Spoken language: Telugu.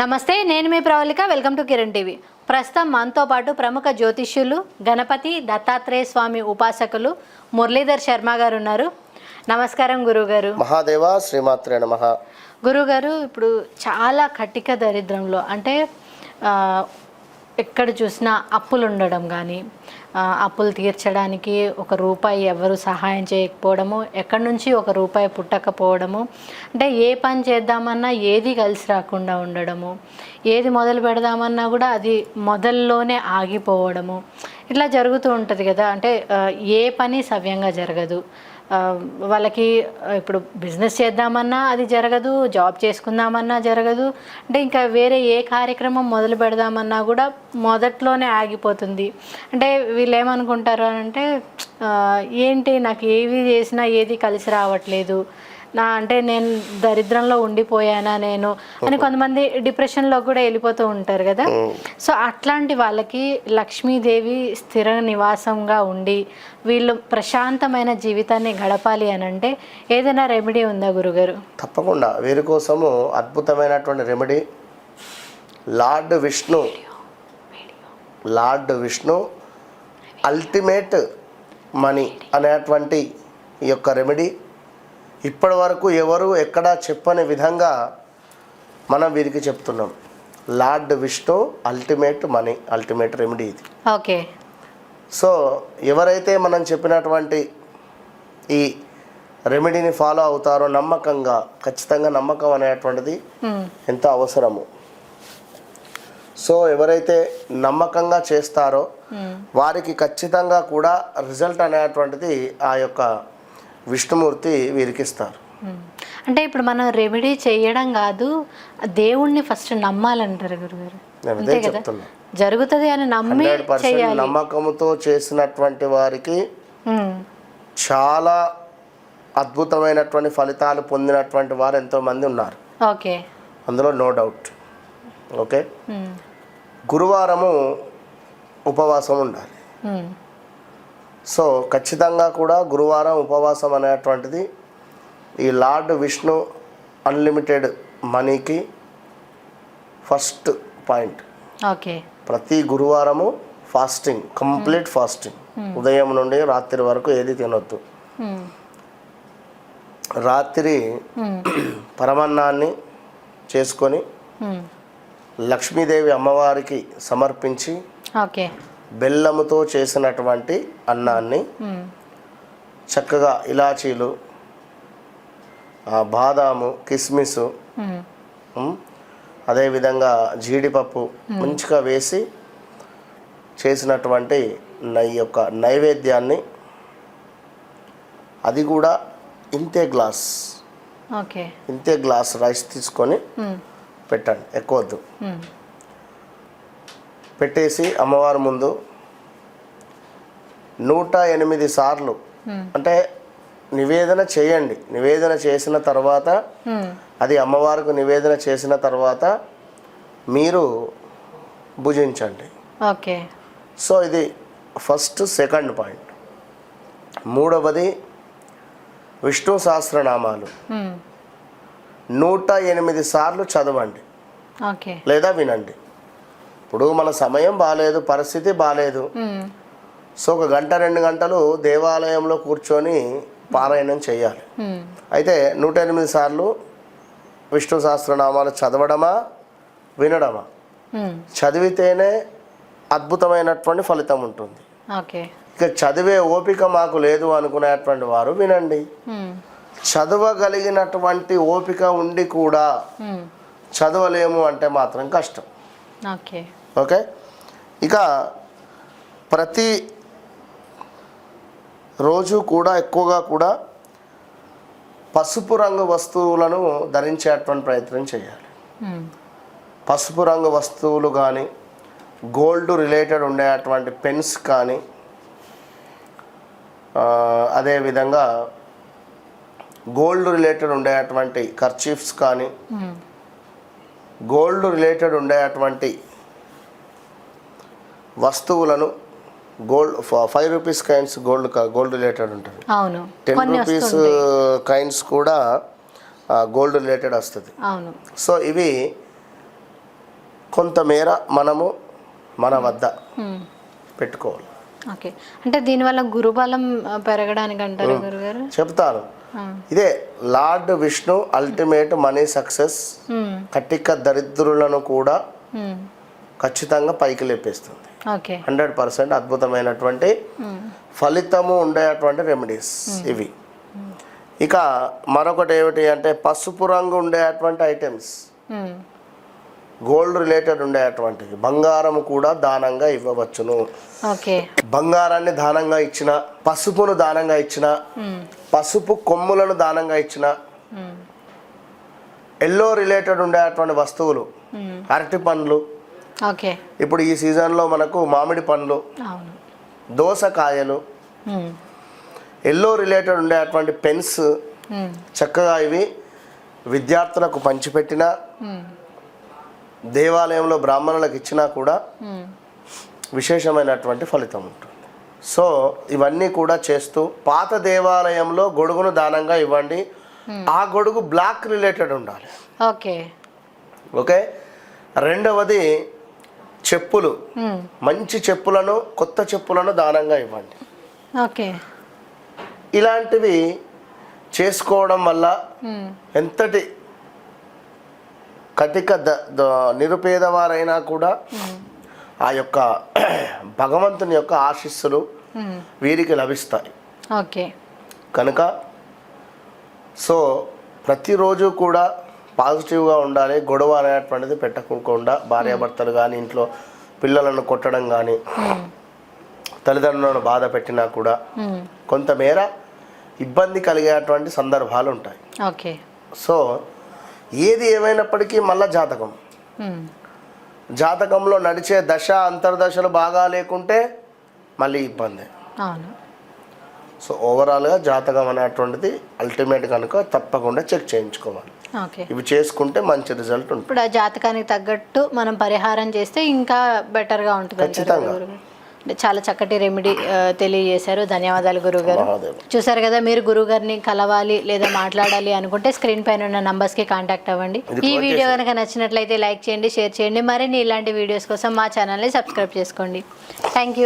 నమస్తే నేను మీ Pravalika. Welcome to Kiran TV. ప్రస్తుతం మనతో పాటు ప్రముఖ జ్యోతిష్యులు గణపతి దత్తాత్రేయ స్వామి ఉపాసకులు మురళీధర్ శర్మ గారు ఉన్నారు. నమస్కారం గురుగారు. మహాదేవ శ్రీమాత్రే నమ. గురుగారు ఇప్పుడు చాలా కటిక దరిద్రంలో అంటే ఎక్కడ చూసినా అప్పులు ఉండడం కానీ అప్పులు తీర్చడానికి ఒక రూపాయి ఎవరు సహాయం చేయకపోవడము ఎక్కడి నుంచి ఒక రూపాయి పుట్టకపోవడము అంటే ఏ పని చేద్దామన్నా ఏది కలిసి రాకుండా ఉండడము ఏది మొదలు పెడదామన్నా కూడా అది మొదల్లోనే ఆగిపోవడము. ఇట్లా జరుగుతూ ఉంటుంది కదా. అంటే ఏ పని సవ్యంగా జరగదు. వాళ్ళకి ఇప్పుడు బిజినెస్ చేద్దామన్నా అది జరగదు జాబ్ చేసుకుందామన్నా జరగదు. అంటే ఇంకా వేరే ఏ కార్యక్రమం మొదలు పెడదామన్నా కూడా మొదట్లోనే ఆగిపోతుంది. అంటే వీళ్ళు ఏమనుకుంటారు అని అంటే ఏంటి నాకు ఏవి చేసినా ఏది కలిసి రావట్లేదు. నా అంటే నేను దరిద్రంలో ఉండిపోయానా నేను అని కొంతమంది డిప్రెషన్లో కూడా వెళ్ళిపోతూ ఉంటారు కదా. సో అట్లాంటి వాళ్ళకి లక్ష్మీదేవి స్థిర నివాసంగా ఉండి వీళ్ళు ప్రశాంతమైన జీవితాన్ని గడపాలి అని అంటే ఏదైనా రెమెడీ ఉందా గురుగారు? తప్పకుండా. వీరి కోసము అద్భుతమైనటువంటి remedy Lord Vishnu. Lord Vishnu ultimate money అనేటువంటి ఈ యొక్క రెమెడీ ఇప్పటి వరకు ఎవరు ఎక్కడా చెప్పని విధంగా మనం వీరికి చెప్తున్నాం. Lord Vishnu ultimate money ultimate remedy ఇది. ఓకే. సో ఎవరైతే మనం చెప్పినటువంటి ఈ రెమెడీని ఫాలో అవుతారో నమ్మకంగా ఖచ్చితంగా నమ్మకం అనేటువంటిది ఎంతో అవసరము. సో ఎవరైతే నమ్మకంగా చేస్తారో వారికి ఖచ్చితంగా కూడా రిజల్ట్ అనేటువంటిది ఆ యొక్క విష్ణుమూర్తి వీరికి ఇస్తారు అంటే ఇప్పుడు మనం రెమెడీ చేయడం కాదు దేవుణ్ణి ఫస్ట్ నమ్మాలంటారు గురుగారు. జరుగుతుంది అని నమ్మి నమ్మకంతో చేసినటువంటి వారికి చాలా అద్భుతమైనటువంటి ఫలితాలు పొందినటువంటి వారు ఎంతోమంది ఉన్నారు. ఓకే. అందులో నో డౌట్. ఓకే? గురువారము ఉపవాసం ఉండాలి. సో ఖచ్చితంగా కూడా గురువారం ఉపవాసం అనేటువంటిది ఈ లార్డ్ విష్ణు అన్లిమిటెడ్ మనీకి ఫస్ట్ పాయింట్. ఓకే. ప్రతి గురువారము ఫాస్టింగ్ కంప్లీట్ ఫాస్టింగ్. ఉదయం నుండి రాత్రి వరకు ఏది తినొద్దు. ఉమ్, రాత్రి ఉమ్, పరమన్నాన్ని చేసుకొని లక్ష్మీదేవి అమ్మవారికి సమర్పించి ఓకే. బెల్లముతో చేసినటువంటి అన్నాన్ని చక్కగా ఇలాచీలు బాదాము కిస్మిస్ అదేవిధంగా జీడిపప్పు మంచిగా వేసి చేసినటువంటి నై యొక్క నైవేద్యాన్ని అది కూడా ఇంతే గ్లాస్. ఓకే. ఇంతే గ్లాస్ రైస్ తీసుకొని పెట్టండి ఎక్కువ వద్దు ఉమ్, పెట్టేసి అమ్మవారి ముందు నూట ఎనిమిది సార్లు. అంటే నివేదన చేయండి. నివేదన చేసిన తర్వాత అది అమ్మవారికి నివేదన చేసిన తర్వాత మీరు భుజించండి. ఓకే. సో ఇది ఫస్ట్ సెకండ్ పాయింట్. మూడవది విష్ణు సహస్రనామాలు. నూట ఎనిమిది సార్లు చదవండి. లేదా వినండి. ఇప్పుడు మన సమయం బాగాలేదు పరిస్థితి బాగాలేదు సో ఒక గంట రెండు గంటలు దేవాలయంలో కూర్చొని పారాయణం చేయాలి. అయితే నూట ఎనిమిది సార్లు విష్ణు సహస్రనామాలు చదవడమా? వినడమా? చదివితేనే అద్భుతమైనటువంటి ఫలితం ఉంటుంది. ఇక చదివే ఓపిక మాకు లేదు అనుకునేటువంటి వారు వినండి. చదవగలిగినటువంటి ఓపిక ఉండి కూడా చదవలేము అంటే మాత్రం కష్టం. ఓకే. ఓకే? ఇక ప్రతి రోజు కూడా ఎక్కువగా కూడా పసుపు రంగు వస్తువులను ధరించేటువంటి ప్రయత్నం చేయాలి. పసుపు రంగు వస్తువులు కానీ గోల్డ్ రిలేటెడ్ ఉండేటువంటి పెన్స్ కానీ అదేవిధంగా గోల్డ్ రిలేటెడ్ ఉండేటువంటి కర్చీఫ్స్ కానీ గోల్డ్ రిలేటెడ్ ఉండేటువంటి వస్తువులను gold five rupees coins gold gold related ఉంటుంది. అవును. టెన్ రూపీస్ కైన్స్ కూడా గోల్డ్ రిలేటెడ్ వస్తుంది. అవును. సో ఇవి కొంతమేర మనము మన వద్ద మ్మ్. పెట్టుకోవాలి. ఓకే. అంటే దీనివల్ల గురుబలం ఆ, పెరగడానికి అంటారు గురుగారు? చెప్తాను. ఇదే Lord Vishnu ultimate money success hmm. కట్టిక దరిద్రులను కూడా మ్మ్. ఖచ్చితంగా పైకి లేపేస్తుంది హండ్రెడ్ పర్సెంట్ అద్భుతమైనటువంటి మ్మ్. ఫలితము ఉండేటువంటి రెమెడీస్ ఇవి ఇక మరొకటి ఏమిటి అంటే పసుపు రంగు ఉండేటువంటి ఐటమ్స్. గోల్డ్ రిలేటెడ్ ఉండేటువంటివి బంగారం కూడా దానంగా ఇవ్వవచ్చును ఓకే బంగారాన్ని దానంగా ఇచ్చిన పసుపును దానంగా ఇచ్చిన. పసుపు కొమ్ములను దానంగా ఇచ్చిన. ఎల్లో రిలేటెడ్ ఉండేటువంటి వస్తువులు. అరటి పండ్లు ఓకే ఇప్పుడు ఈ సీజన్లో మనకు మామిడి పండ్లు దోసకాయలు. ఎల్లో రిలేటెడ్ ఉండేటువంటి పెన్స్. చక్కగా ఇవి విద్యార్థులకు పంచిపెట్టిన. దేవాలయంలో బ్రాహ్మణులకు ఇచ్చినా కూడా మ్మ్. విశేషమైనటువంటి ఫలితం ఉంటుంది. సో ఇవన్నీ కూడా చేస్తూ పాత దేవాలయంలో గొడుగును దానంగా ఇవ్వండి. ఆ గొడుగు బ్లాక్ రిలేటెడ్ ఉండాలి. ఓకే. ఓకే? రెండవది చెప్పులు. మ్మ్. మంచి చెప్పులను కొత్త చెప్పులను దానంగా ఇవ్వండి. ఓకే. ఇలాంటివి చేసుకోవడం వల్ల. ఎంతటి కటిక ద ద- నిరుపేదవారైనా కూడా ఆ యొక్క భగవంతుని యొక్క ఆశీస్సులు. వీరికి లభిస్తాయి ఓకే కనుక సో ప్రతిరోజు కూడా పాజిటివ్గా ఉండాలి గొడవ అనేటువంటిది పెట్టకుండా భార్యాభర్తలు కానీ ఇంట్లో పిల్లలను కొట్టడం కానీ. తల్లిదండ్రులను బాధ పెట్టినా కూడా. కొంతమేర ఇబ్బంది కలిగేటువంటి సందర్భాలు ఉంటాయి ఓకే సో ఏది ఏమైనప్పటికీ మళ్ళా జాతకం. జాతకంలో నడిచే దశ అంతర్దశలు బాగా లేకుంటే మళ్ళీ ఇబ్బంది. సో ఓవరాల్గా జాతకం అనేటువంటిది అల్టిమేట్ కనుక తప్పకుండా చెక్ చేయించుకోవాలి. ఇవి చేసుకుంటే మంచి రిజల్ట్ ఉంటుంది. ఇప్పుడు ఆ జాతకానికి తగ్గట్టు మనం పరిహారం చేస్తే ఇంకా బెటర్గా ఉంటుంది ఖచ్చితంగా. చాలా చక్కటి రెమెడీ తెలియజేశారు. ధన్యవాదాలు గురుగారు. మహాదేవ్. చూసారు కదా మీరు గురుగారిని కలవాలి లేదా మాట్లాడాలి అనుకుంటే స్క్రీన్ పైన ఉన్న నంబర్స్కి కాంటాక్ట్ అవ్వండి. ఈ వీడియో కనుక నచ్చినట్లయితే లైక్ చేయండి షేర్ చేయండి. మరిన్ని ఇలాంటి వీడియోస్ కోసం మా ఛానల్ని సబ్స్క్రైబ్ చేసుకోండి. Thank you